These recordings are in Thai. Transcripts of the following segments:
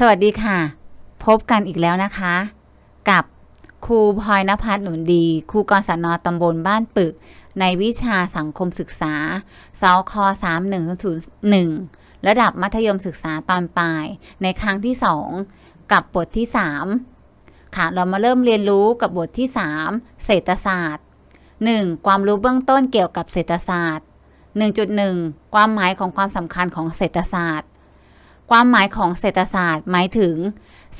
สวัสดีค่ะ พบกันอีกแล้วนะคะ กับครูพลอยนภัสหนุนดีครูกศนตำบลบ้านปึก ในวิชาสังคมศึกษาสค3101 ระดับมัธยมศึกษาตอนปลาย ในครั้งที่ 2 กับบทที่ 3 ค่ะ เรามาเริ่มเรียนรู้กับบทที่ 3 เศรษฐศาสตร์ 1. ความรู้เบื้องต้นเกี่ยวกับเศรษฐศาสตร์ 1.1 ความหมายของความสำคัญของเศรษฐศาสตร์ ความหมายของเศรษฐศาสตร์ หมายถึง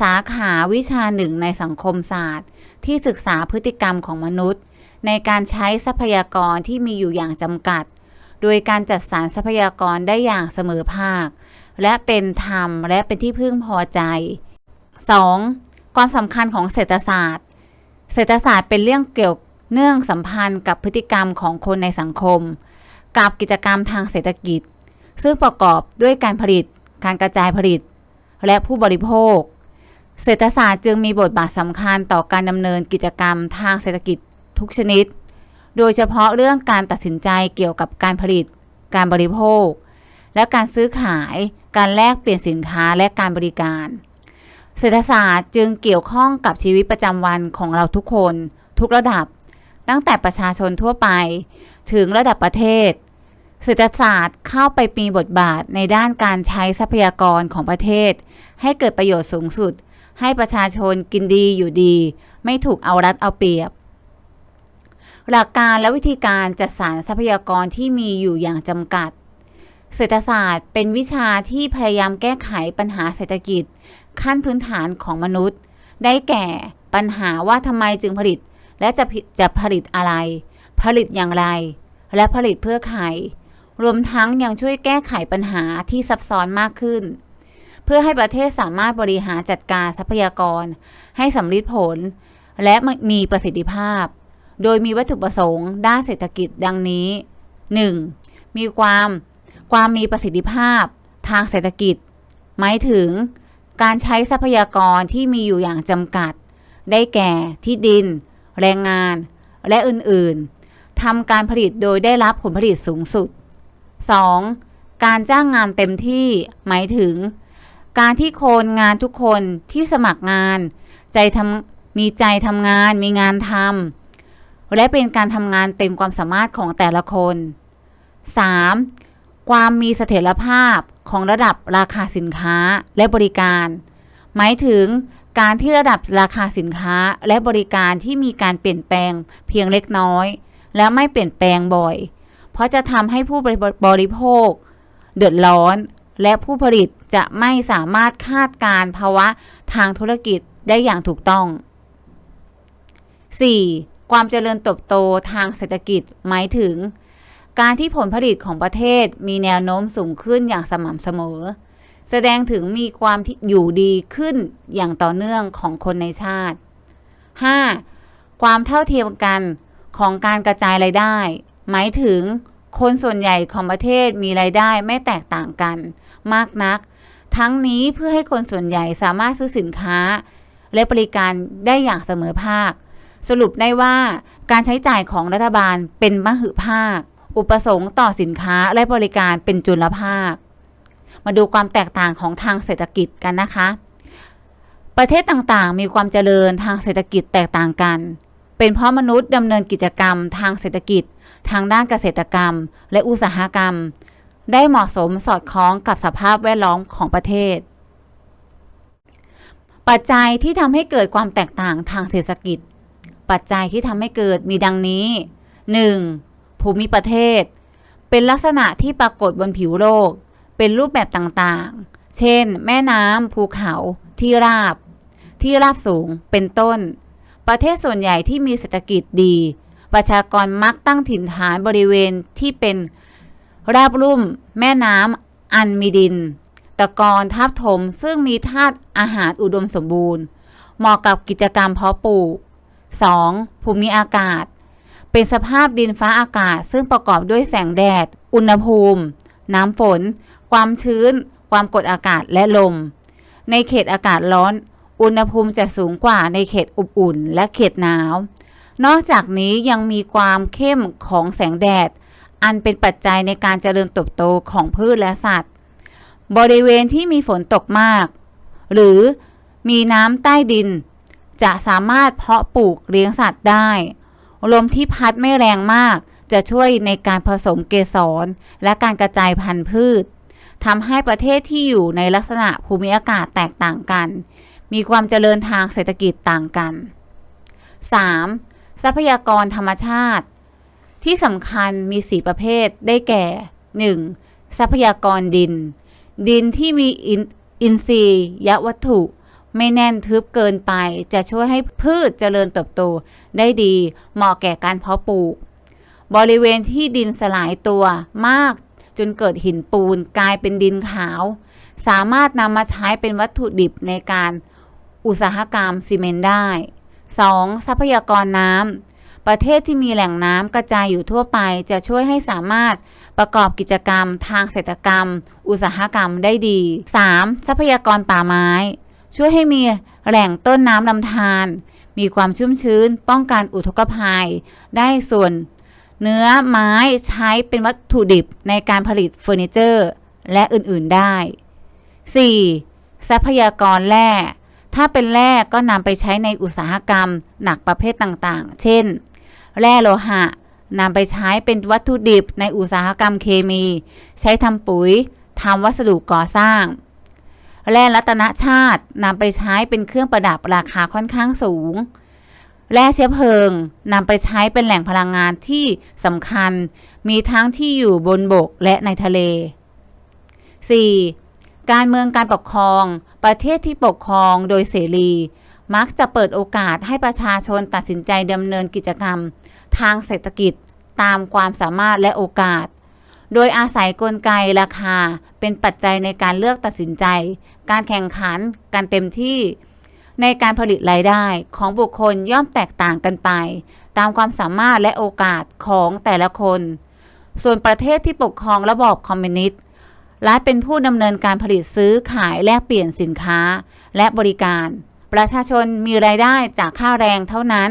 สาขาวิชาหนึ่งในสังคมศาสตร์ ที่ศึกษาพฤติกรรมของมนุษย์ ในการใช้ทรัพยากรที่มีอยู่อย่างจำกัด โดยการจัดสรรทรัพยากรได้อย่างเสมอภาค และเป็นธรรมและเป็นที่พึ่งพอใจ 2. ความสำคัญของเศรษฐศาสตร์ เศรษฐศาสตร์เป็นเรื่องเกี่ยวเนื่องสัมพันธ์กับพฤติกรรมของคนในสังคม กับกิจกรรมทางเศรษฐกิจ ซึ่งประกอบด้วยการผลิต การกระจายผลิต และผู้บริโภค เศรษฐศาสตร์จึงมีบทบาทสำคัญต่อการดำเนินกิจกรรมทางเศรษฐกิจทุกชนิด โดยเฉพาะเรื่องการตัดสินใจเกี่ยวกับการผลิต การบริโภค และการซื้อขาย การแลกเปลี่ยนสินค้าและการบริการ เศรษฐศาสตร์จึงเกี่ยวข้องกับชีวิตประจำวันของเราทุกคน ทุกระดับ ตั้งแต่ประชาชนทั่วไป ถึงระดับประเทศ เศรษฐศาสตร์เข้าไปมีบทบาทในด้านการใช้ทรัพยากรของประเทศ ให้เกิดประโยชน์สูงสุด ให้ประชาชนกินดีอยู่ดี ไม่ถูกเอารัดเอาเปรียบ หลักการและวิธีการจัดสรรทรัพยากรที่มีอยู่อย่างจำกัด เศรษฐศาสตร์เป็นวิชาที่พยายามแก้ไขปัญหาเศรษฐกิจ ขั้นพื้นฐานของมนุษย์ ได้แก่ปัญหาว่าทำไมจึงผลิต และจะจะผลิตอะไร ผลิตอย่างไร และผลิตเพื่อใคร รวมทั้งยังช่วยแก้ไขปัญหาที่ซับซ้อนมากขึ้น เพื่อให้ประเทศสามารถบริหารจัดการทรัพยากร ให้สำลิดผล และมีประสิทธิภาพ โดยมีวัตถุประสงค์ ด้านเศรษฐกิจดังนี้ 1. มีความความมีประสิทธิภาพ ทางเศรษฐกิจ หมายถึง การใช้ทรัพยากรที่มีอยู่อย่างจำกัด ได้แก่ที่ดิน แรงงาน และอื่นๆทำการผลิตโดยได้รับผลผลิตสูงสุด 2. การจ้างงานเต็มที่หมายถึง การที่คนงานทุกคนที่สมัครงาน ใจทำมีใจทำงานมีงานทำและเป็นการทำงานเต็มความสามารถของแต่ละคน 3. ความมีเสถียรภาพของระดับราคาสินค้าและบริการ หมายถึงการที่ระดับราคาสินค้าและบริการที่มีการเปลี่ยนแปลงเพียงเล็กน้อย และไม่เปลี่ยนแปลงบ่อย เพราะจะทำให้ผู้บริโภค เดือดร้อน และผู้ผลิตจะไม่สามารถคาดการภาวะทางธุรกิจได้อย่างถูกต้อง 4. ความเจริญเติบโตทางเศรษฐกิจหมายถึง การที่ผลผลิตของประเทศมีแนวโน้มสูงขึ้นอย่างสม่ำเสมอ แสดงถึงมีความที่อยู่ดีขึ้นอย่างต่อเนื่องของคนในชาติ 5. ความเท่าเทียมกันของการกระจายรายได้ หมายถึงคนส่วนใหญ่ของประเทศมีรายได้ไม่แตกต่างกัน มากนัก ทั้งนี้เพื่อให้คนส่วนใหญ่สามารถซื้อสินค้า และบริการได้อย่างเสมอภาค สรุปได้ว่าการใช้จ่ายของรัฐบาลเป็นมหึภาค อุปสงค์ต่อสินค้าและบริการเป็นจุลภาค มาดูความแตกต่างของทางเศรษฐกิจกันนะคะ ประเทศต่างๆ มีความเจริญทางเศรษฐกิจแตกต่างกัน เป็นเพราะมนุษย์ดำเนินกิจกรรมทางเศรษฐกิจ ทางด้านเกษตรกรรม และอุตสาหกรรม ได้เหมาะสมสอดคล้องกับสภาพแวดล้อมของประเทศ ปัจจัยที่ทำให้เกิดความแตกต่างทางเศรษฐกิจ ปัจจัยที่ทำให้เกิดมีดังนี้ 1. ภูมิประเทศ เป็นลักษณะที่ปรากฏบนผิวโลก เป็นรูปแบบต่างๆ เช่น แม่น้ำภูเขา ที่ราบ ที่ราบสูง เป็นต้น ประเทศส่วนใหญ่ที่มีเศรษฐกิจดี ประชากรมักตั้งถิ่นฐานบริเวณที่เป็นราบลุ่ม แม่น้ำอันมีดิน ตะกอนทับถมซึ่งมีธาตุอาหารอุดมสมบูรณ์ เหมาะกับกิจกรรมเพาะปลูก 2. ภูมิอากาศ เป็นสภาพดินฟ้าอากาศ ซึ่งประกอบด้วยแสงแดด อุณหภูมิ น้ำฝน ความชื้น ความกดอากาศและลม ในเขตอากาศร้อน อุณหภูมิจะสูงกว่าในเขตอบอุ่นและเขตหนาว นอกจากนี้ยังมีความเข้มของแสงแดด อันเป็นปัจจัยในการเจริญเติบโตของพืชและสัตว์ บริเวณที่มีฝนตกมาก หรือมีน้ำใต้ดิน จะสามารถเพาะปลูกเลี้ยงสัตว์ได้ ลมที่พัดไม่แรงมาก จะช่วยในการผสมเกสร และการกระจายพันธุ์พืชทำให้ประเทศที่อยู่ในลักษณะภูมิอากาศแตกต่างกัน มีความเจริญทางเศรษฐกิจต่างกัน 3. ทรัพยากรธรรมชาติ ที่สำคัญมี 4 ประเภทได้แก่ 1. ทรัพยากรดิน ดินที่มีอินทรียวัตถุ ไม่แน่นทึบเกินไปจะช่วยให้พืชเจริญเติบโตได้ดีเหมาะแก่การเพาะปลูก บริเวณที่ดินสลายตัวมากจนเกิดหินปูนกลายเป็นดินขาว สามารถนำมาใช้เป็นวัตถุดิบในการ อุตสาหกรรมซีเมนต์ได้ 2. ทรัพยากรน้ำ ประเทศที่มีแหล่งน้ำกระจายอยู่ทั่วไปจะช่วยให้สามารถประกอบกิจกรรมทางเศรษฐกรรม อุตสาหกรรมได้ดี 3. ทรัพยากรป่าไม้ ช่วยให้มีแหล่งต้นน้ำลำธารมีความชุ่มชื้น ป้องกันอุทกภัย ได้ส่วน เนื้อไม้ใช้เป็นวัตถุดิบในการผลิตเฟอร์นิเจอร์ และอื่น ๆได้ 4. ทรัพยากรแร่ ถ้าเป็นแร่ก็นำไปใช้ในอุตสาหกรรม หนักประเภทต่างๆ เช่น แร่โลหะนำไปใช้เป็นวัตถุดิบในอุตสาหกรรมเคมี ใช้ทำปุ๋ยทำวัสดุก่อสร้าง แร่รัตนชาตินำไปใช้เป็นเครื่องประดับราคาค่อนข้างสูง แร่เชื้อเพลิงนำไปใช้เป็นแหล่งพลังงานที่สำคัญ มีทั้งที่อยู่บนบกและในทะเล 4. การเมืองการปกครอง ประเทศที่ปกครองโดยเสรี มักจะเปิดโอกาสให้ประชาชนตัดสินใจดำเนินกิจกรรม ทางเศรษฐกิจตามความสามารถและโอกาส โดยอาศัยกลไกราคาเป็นปัจจัยในการเลือกตัดสินใจ การแข่งขันการเต็มที่ ในการผลิตรายได้ของบุคคลย่อมแตกต่างกันไป ตามความสามารถและโอกาสของแต่ละคน ส่วนประเทศที่ปกครองระบอบคอมมิวนิสต์ รัฐเป็นผู้ดำเนินการผลิตซื้อขายแลกเปลี่ยนสินค้าและบริการ ประชาชนมีรายได้จากค่าแรงเท่านั้น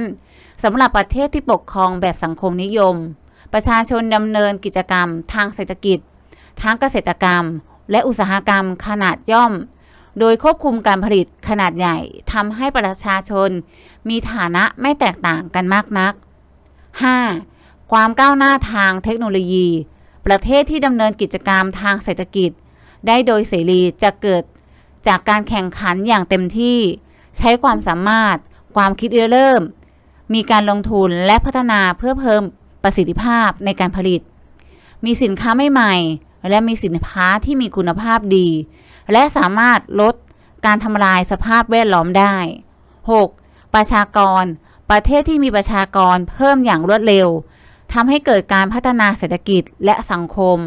สำหรับประเทศที่ปกครองแบบสังคมนิยม ประชาชนดำเนินกิจกรรมทางเศรษฐกิจ ทั้งเกษตรกรรม และอุตสาหกรรมขนาดย่อม โดยควบคุมการผลิตขนาดใหญ่ทำให้ประชาชน มีฐานะไม่แตกต่างกันมากนัก 5. ความก้าวหน้าทางเทคโนโลยี ประเทศที่ดำเนินกิจกรรมทางเศรษฐกิจ ได้โดยเสรีจะเกิดจากการแข่งขันอย่างเต็มที่ ใช้ความสามารถ ความคิดเริ่ม มีการลงทุนและพัฒนาเพื่อเพิ่มประสิทธิภาพในการผลิต มีสินค้าใหม่ๆและมีสินค้าที่มีคุณภาพดี และสามารถลดการทำลายสภาพแวดล้อมได้ 6. ประชากร ประเทศที่มีประชากรเพิ่มอย่างรวดเร็ว ทำให้เกิดการพัฒนาเศรษฐกิจและสังคม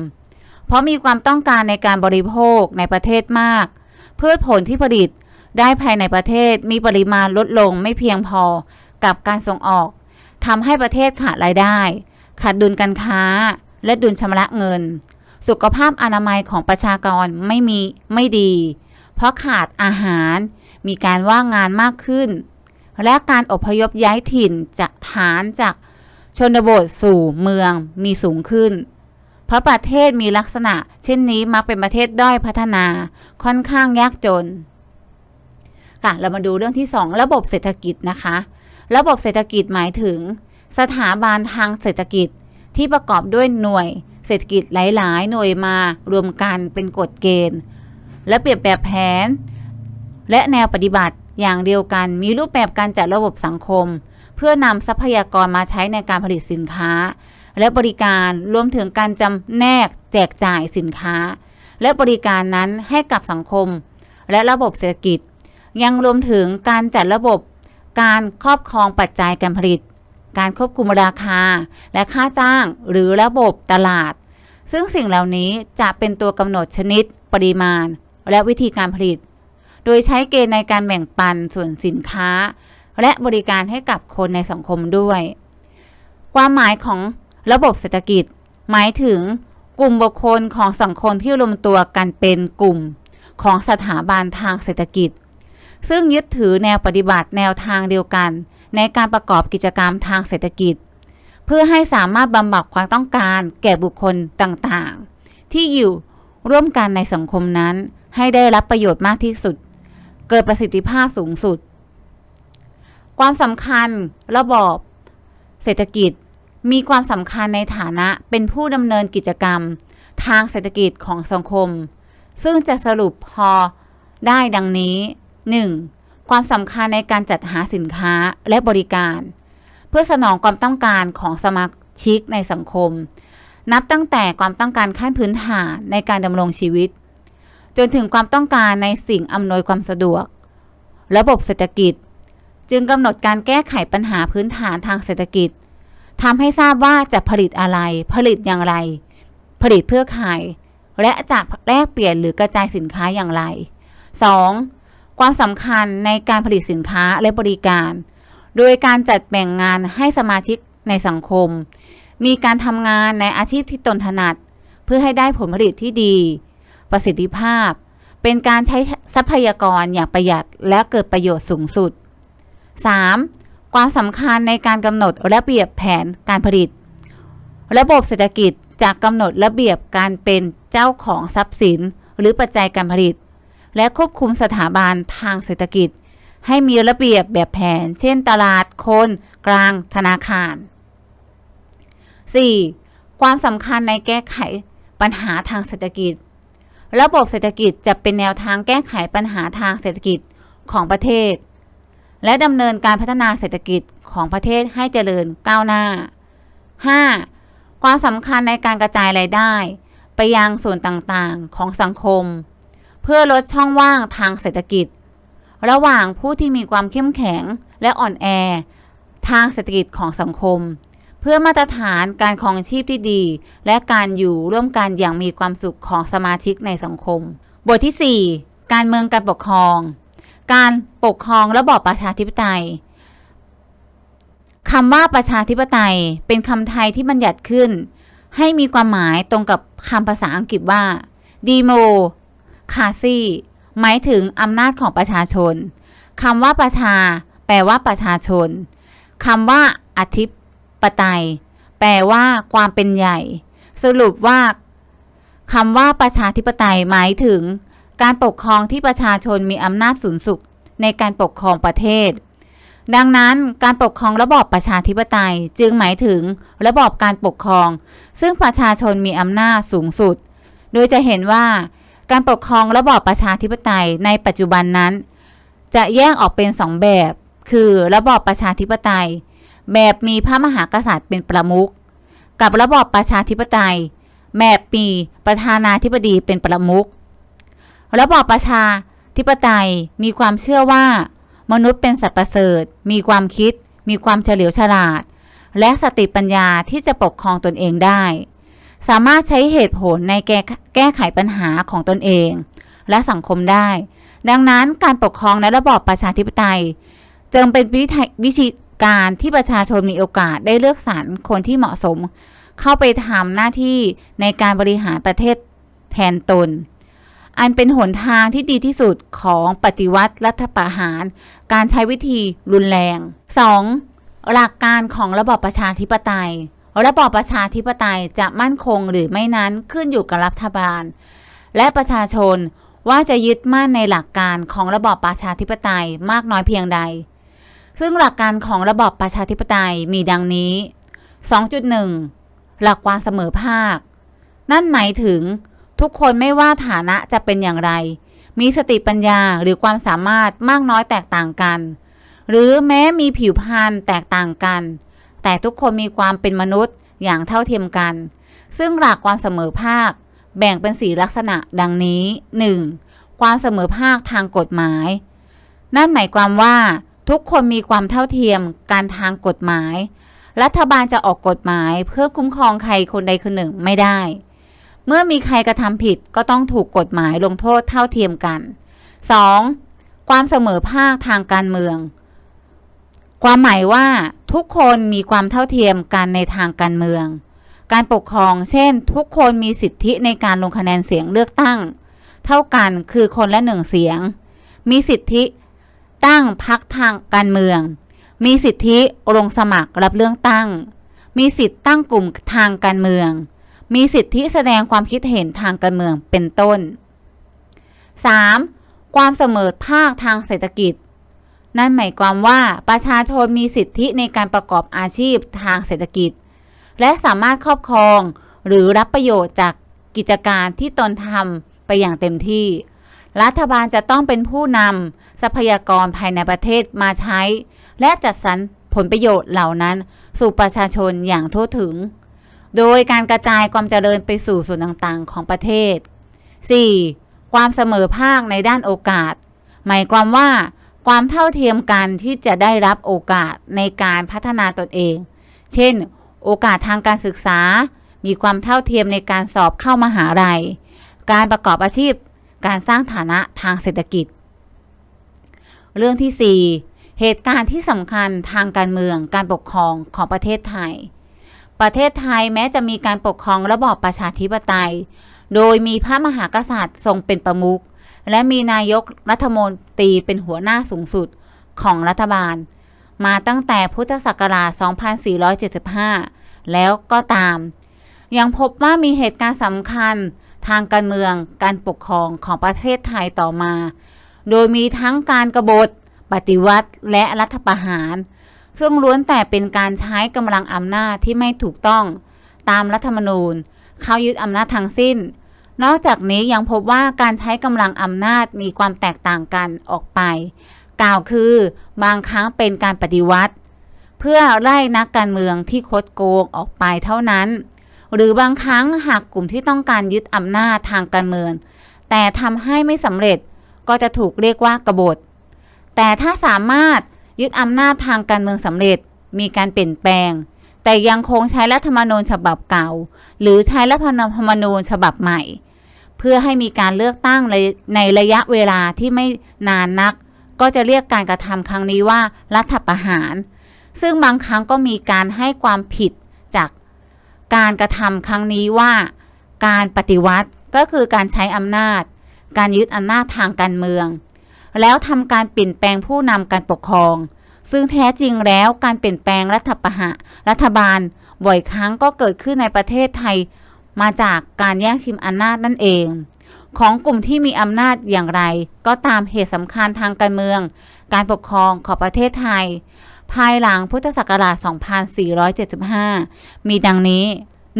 เพราะมีความต้องการในการบริโภคในประเทศมาก พืชผลที่ผลิตได้ภายในประเทศมีปริมาณลดลงไม่เพียงพอกับการส่งออกทำให้ประเทศขาดรายได้ ขาดดุลการค้า และดุลชำระเงิน สุขภาพอนามัยของประชากรไม่มีไม่ดี เพราะขาดอาหาร มีการว่างงานมากขึ้น และการอพยพย้ายถิ่นจากฐานจาก ชนบทสู่เมืองมีสูงขึ้น เพราะประเทศมีลักษณะ เช่นนี้มักเป็นประเทศด้อยพัฒนาค่อนข้างยากจน ค่ะ เรามาดูเรื่องที่ 2 ระบบเศรษฐกิจนะคะ ระบบเศรษฐกิจหมายถึง สถาบันทางเศรษฐกิจที่ประกอบด้วยหน่วยเศรษฐกิจหลาย ๆ หน่วยมารวมกันเป็นกฎเกณฑ์ และเปรียบแบบแผน และแนวปฏิบัติอย่างเดียวกันมีรูปแบบการจัดระบบสังคม เพื่อนำทรัพยากรมาใช้ในการผลิตสินค้า และบริการรวมถึงการจำแนกแจกจ่ายสินค้า และบริการนั้นให้กับสังคม และระบบเศรษฐกิจ ยังรวมถึงการจัดระบบ การครอบครองปัจจัยการผลิต การควบคุมราคา และค่าจ้างหรือระบบตลาด ซึ่งสิ่งเหล่านี้จะเป็นตัวกำหนดชนิด ปริมาณ และวิธีการผลิต โดยใช้เกณฑ์ในการแบ่งปันส่วนสินค้า และบริการให้กับคนในสังคมด้วย ความหมายของระบบเศรษฐกิจ หมายถึงกลุ่มบุคคลของสังคมที่รวมตัวกันเป็นกลุ่มของสถาบันทางเศรษฐกิจ ซึ่งยึดถือแนวปฏิบัติแนวทางเดียวกัน ในการประกอบกิจกรรมทางเศรษฐกิจ เพื่อให้สามารถบำบัดความต้องการแก่บุคคลต่างๆ ที่อยู่ร่วมกันในสังคมนั้นให้ได้รับประโยชน์มากที่สุด เกิดประสิทธิภาพสูงสุด ความสำคัญระบอบเศรษฐกิจมีความสำคัญในฐานะเป็นผู้ดำเนินกิจกรรม ทางเศรษฐกิจของสังคม ซึ่งจะสรุปพอได้ดังนี้ 1. ความสำคัญในการจัดหาสินค้าและบริการ เพื่อสนองความต้องการของสมาชิกในสังคม นับตั้งแต่ความต้องการขั้นพื้นฐานในการดำรงชีวิต จนถึงความต้องการในสิ่งอำนวยความสะดวก ระบบเศรษฐกิจ จึงกำหนดการแก้ไขปัญหาพื้นฐานทางเศรษฐกิจทำให้ทราบว่าจะผลิตอะไร ผลิตอย่างไร ผลิตเพื่อใครและจะแลกเปลี่ยนหรือกระจายสินค้าอย่างไร 2. ความสำคัญในการผลิตสินค้าและบริการ โดยการจัดแบ่งงานให้สมาชิกในสังคม มีการทำงานในอาชีพที่ตนถนัด เพื่อให้ได้ผลผลิตที่ดี ประสิทธิภาพ เป็นการใช้ทรัพยากรอย่างประหยัดและเกิดประโยชน์สูงสุด 3. ความสำคัญในการกำหนดระเบียบแผนการผลิต ระบบเศรษฐกิจจะกำหนดระเบียบการเป็นเจ้าของทรัพย์สิน หรือปัจจัยการผลิต และควบคุมสถาบันทางเศรษฐกิจ ให้มีระเบียบแบบแผน เช่น ตลาดคนกลางธนาคาร 4. ความสำคัญในแก้ไขปัญหาทางเศรษฐกิจ ระบบเศรษฐกิจจะเป็นแนวทางแก้ไขปัญหาทางเศรษฐกิจของประเทศ และดำเนินการพัฒนาเศรษฐกิจของประเทศให้เจริญก้าวหน้า 5. ความสำคัญในการกระจายรายได้ ไปยังส่วนต่างๆของสังคม เพื่อลดช่องว่างทางเศรษฐกิจ ระหว่างผู้ที่มีความเข้มแข็งและอ่อนแอ ทางเศรษฐกิจของสังคม เพื่อมาตรฐานการครองชีพที่ดี และการอยู่ร่วมกันอย่างมีความสุขของสมาชิกในสังคม บทที่ 4 การเมืองการปกครอง การปกครองระบอบประชาธิปไตยคำว่าประชาธิปไตยเป็นคำไทยที่บัญญัติขึ้น ให้มีความหมายตรงกับคำภาษาอังกฤษว่า demo คาซีหมายถึงอำนาจของประชาชนคำว่าประชา แปลว่าประชาชนคำว่าอธิปไตย แปลว่าความเป็นใหญ่ สรุปว่าคำว่าประชาธิปไตยหมายถึง การปกครองที่ประชาชนมีอำนาจสูงสุดในการปกครองประเทศ ดังนั้นการปกครองระบอบประชาธิปไตยจึงหมายถึงระบอบการปกครอง ซึ่งประชาชนมีอำนาจสูงสุด โดยจะเห็นว่าการปกครองระบอบประชาธิปไตยในปัจจุบันนั้น จะแยกออกเป็นสองแบบ คือระบอบประชาธิปไตย แบบมีพระมหากษัตริย์เป็นประมุขกับระบอบประชาธิปไตยแบบมีประธานาธิบดีเป็นประมุข ระบอบประชาธิปไตยมีความเชื่อว่า มนุษย์เป็นสัตว์ประเสริฐ มีความคิด มีความเฉลียวฉลาด และสติปัญญาที่จะปกครองตนเองได้ สามารถใช้เหตุผลในแก้แก้ไขปัญหาของตนเอง และสังคมได้ ดังนั้นการปกครองในระบอบประชาธิปไตยจึงเป็นวิธีวิธีการที่ประชาชนมีโอกาสได้เลือกสรรคนที่เหมาะสม เข้าไปทำหน้าที่ในการบริหารประเทศแทนตน อันเป็นหนทางที่ดีที่สุดของปฏิวัติรัฐประหาร การใช้วิธีรุนแรง 2. หลักการของระบอบประชาธิปไตย ระบอบประชาธิปไตยจะมั่นคงหรือไม่นั้นขึ้นอยู่กับรัฐบาล และประชาชนว่าจะยึดมั่นในหลักการของระบอบประชาธิปไตยมากน้อยเพียงใด ซึ่งหลักการของระบอบประชาธิปไตยมีดังนี้ 2.1 หลักความเสมอภาค นั่นหมายถึง ทุกคนไม่ว่าฐานะจะเป็นอย่างไร มีสติปัญญาหรือความสามารถมากน้อยแตกต่างกัน หรือแม้มีผิวพรรณแตกต่างกัน แต่ทุกคนมีความเป็นมนุษย์อย่างเท่าเทียมกัน ซึ่งหลักความเสมอภาค แบ่งเป็นสีลักษณะดังนี้ 1. ความเสมอภาคทางกฎหมาย นั่นหมายความว่าทุกคนมีความเท่าเทียมการทางกฎหมาย รัฐบาลจะออกกฎหมายเพื่อคุ้มครองใครคนใดคนหนึ่งไม่ได้ เมื่อมีใครกระทำผิดก็ต้องถูกกฎหมายลงโทษเท่าเทียมกัน 2. ความเสมอภาคทางการเมือง ความหมายว่าทุกคนมีความเท่าเทียมกันในทางการเมือง การปกครอง เช่น ทุกคนมีสิทธิในการลงคะแนนเสียงเลือกตั้ง เท่ากันคือคนละหนึ่งเสียง มีสิทธิตั้งพักทางการเมือง มีสิทธิลงสมัครรับเลือกตั้ง มีสิทธิตั้งกลุ่มทางการเมือง มีสิทธิแสดงความคิดเห็นทางการเมืองเป็นต้น 3. ความเสมอภาคทางเศรษฐกิจ นั่นหมายความว่าประชาชนมีสิทธิในการประกอบอาชีพทางเศรษฐกิจ และสามารถครอบครองหรือรับประโยชน์จากกิจการที่ตนทำไปอย่างเต็มที่ รัฐบาลจะต้องเป็นผู้นำทรัพยากรภายในประเทศมาใช้ และจัดสรรผลประโยชน์เหล่านั้น สู่ประชาชนอย่างทั่วถึง โดยการกระจายความเจริญไปสู่ส่วนต่างๆ ของประเทศ 4. ความเสมอภาคในด้านโอกาส หมายความว่า ความเท่าเทียมกันที่จะได้รับโอกาสในการพัฒนาตนเอง เช่น โอกาสทางการศึกษา มีความเท่าเทียมในการสอบเข้ามหาลัย การประกอบอาชีพ การสร้างฐานะทางเศรษฐกิจ เรื่องที่ 4 เหตุการณ์ที่สำคัญทางการเมืองการปกครองของประเทศไทย ประเทศไทยแม้จะมีการปกครองระบอบประชาธิปไตย โดยมีพระมหากษัตริย์ทรงเป็นประมุขและมีนายกรัฐมนตรีเป็นหัวหน้าสูงสุดของรัฐบาล มาตั้งแต่พุทธศักราช 2475 แล้วก็ตาม ยังพบว่ามีเหตุการณ์สำคัญทางการเมืองการปกครองของประเทศไทยต่อมา โดยมีทั้งการกรบฏ ปฏิวัติและรัฐประหาร ซึ่งล้วนแต่เป็นการใช้กำลังอำนาจที่ไม่ถูกต้อง ตามรัฐธรรมนูญ เข้ายึดอำนาจทั้งสิ้น นอกจากนี้ยังพบว่าการใช้กำลังอำนาจมีความแตกต่างกันออกไป กล่าวคือบางครั้งเป็นการปฏิวัติ เพื่อไล่นักการเมืองที่คดโกงออกไปเท่านั้น หรือบางครั้งหากกลุ่มที่ต้องการยึดอำนาจทางการเมือง แต่ทำให้ไม่สำเร็จก็จะถูกเรียกว่ากบฏแต่ถ้าสามารถ ยึดอำนาจทางการเมืองสำเร็จ มีการเปลี่ยนแปลง แต่ยังคงใช้รัฐธรรมนูญฉบับเก่า หรือใช้รัฐธรรมนูญฉบับใหม่ เพื่อให้มีการเลือกตั้งในในระยะเวลาที่ไม่นานนัก ก็จะเรียกการกระทำครั้งนี้ว่ารัฐประหาร ซึ่งบางครั้งก็มีการให้ความผิดจากการกระทำครั้งนี้ว่า การปฏิวัติก็คือการใช้อำนาจ การยึดอำนาจทางการเมือง แล้วทำการเปลี่ยนแปลงผู้นำการปกครอง ซึ่งแท้จริงแล้วการเปลี่ยนแปลงรัฐประหารรัฐบาล บ่อยครั้งก็เกิดขึ้นในประเทศไทย มาจากการแย่งชิงอำนาจนั่นเอง ของกลุ่มที่มีอำนาจอย่างไร ก็ตามเหตุสำคัญทางการเมือง การปกครองของประเทศไทย ภายหลังพุทธศักราช 2475 มีดังนี้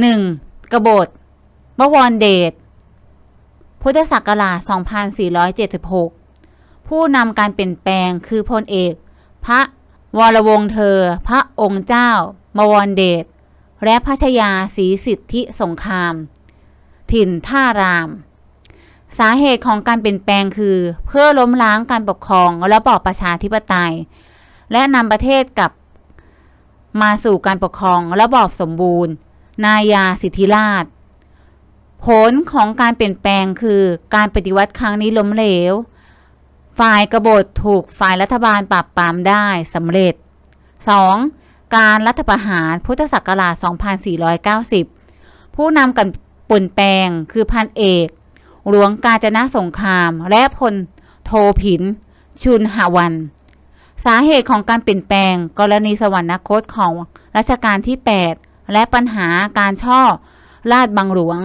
1. กบฏบวรเดชพุทธศักราช 2476 ผู้นำการเปลี่ยนแปลงคือพลเอก พระวรวงศ์เธอ พระองค์เจ้า มวรเดชและพระชยาศรีสิทธิสงคราม ถิ่นท่าราม สาเหตุของการเปลี่ยนแปลงคือ เพื่อล้มล้างการปกครองระบอบประชาธิปไตย และนำประเทศกลับมาสู่การปกครองระบอบสมบูรณ์ นายาสิทธิราช ผลของการเปลี่ยนแปลงคือการปฏิวัติครั้งนี้ล้มเหลว ฝ่ายกบฏถูกฝ่ายรัฐบาลปราบปรามได้สำเร็จ 2. การรัฐประหารพุทธศักราช 2490 ผู้นำกันป่นแปลงคือพันเอก หลวงกาญจนาสงคราม และพลโทผิน ชุนหาวัน สาเหตุของการเปลี่ยนแปลงกรณีสวรรคตของรัชกาลที่ 8 และปัญหาการช่อลาดบังหลวง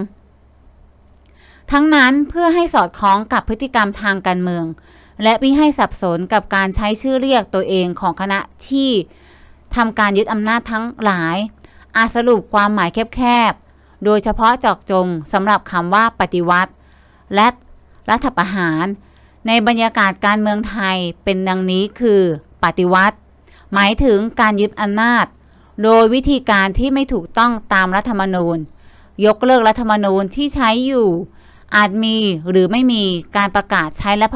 ทั้งนั้นเพื่อให้สอดคล้องกับพฤติกรรมทางการเมือง และไม่ให้สับสนกับการใช้ชื่อเรียกตัวเองของคณะที่ทำการยึดอำนาจทั้งหลาย อาจสรุปความหมายแคบๆ โดยเฉพาะเจาะจงสำหรับคำว่าปฏิวัติ และรัฐประหาร ในบรรยากาศการเมืองไทยเป็นดังนี้คือปฏิวัติ หมายถึงการยึดอำนาจ โดยวิธีการที่ไม่ถูกต้องตามรัฐธรรมนูญ ยกเลิกรัฐธรรมนูญที่ใช้อยู่ อาจมีหรือไม่มีการประกาศใช้รัฐ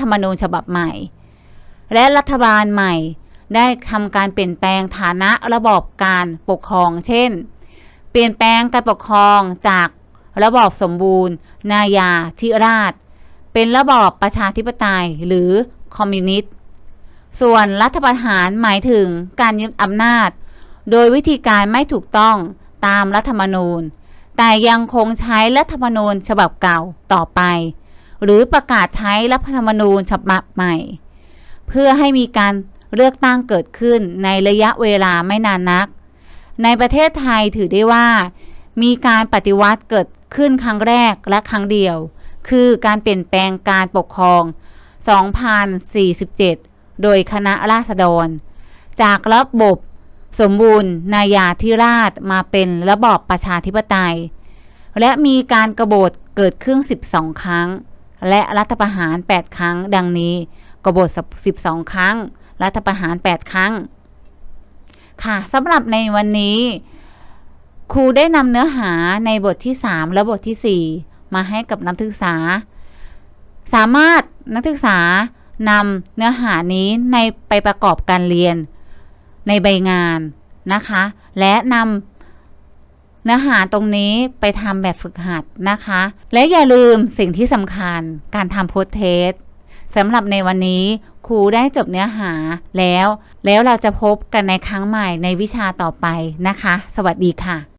ธรรมนูญฉบับใหม่ และรัฐบาลใหม่ ได้ทำการเปลี่ยนแปลงฐานะระบอบการปกครอง เช่น เปลี่ยนแปลงการปกครองจากระบอบสมบูรณ์ นายาธิราช เป็นระบอบประชาธิปไตยหรือคอมมิวนิสต์ ส่วนรัฐประหารหมายถึงการยึดอำนาจ โดยวิธีการไม่ถูกต้องตามรัฐธรรมนูญ แต่ยังคงใช้รัฐธรรมนูญฉบับเก่าต่อไป หรือประกาศใช้รัฐธรรมนูญฉบับใหม่ เพื่อให้มีการเลือกตั้งเกิดขึ้นในระยะเวลาไม่นานนัก ในประเทศไทยถือได้ว่า มีการปฏิวัติเกิดขึ้นครั้งแรกและครั้งเดียว คือการเปลี่ยนแปลงการปกครอง 2047 โดยคณะราษฎร จากระบบ สมบูรณ์นายาธิราชมาเป็นระบอบประชาธิปไตย และมีการกรบฏเกิดขึ้น 12 ครั้ง และรัฐประหาร 8 ครั้ง ดังนี้กบฏ12 ครั้ง รัฐประหาร 8 ครั้ง ค่ะสำหรับในวันนี้ ครูได้นำเนื้อหาในบทที่ 3 และบททีสี่4 มาให้กับนักศึกษา สามารถนักศึกษานำเนื้อหานี้ในไปประกอบการเรียน ในใบงานนะคะ และนำเนื้อหาตรงนี้ไปทำแบบฝึกหัดนะคะ และอย่าลืมสิ่งที่สำคัญการทำโพสเทสสำหรับในวันนี้ครูได้จบเนื้อหาแล้ว แล้วเราจะพบกันในครั้งใหม่ในวิชาต่อไปนะคะ สวัสดีค่ะ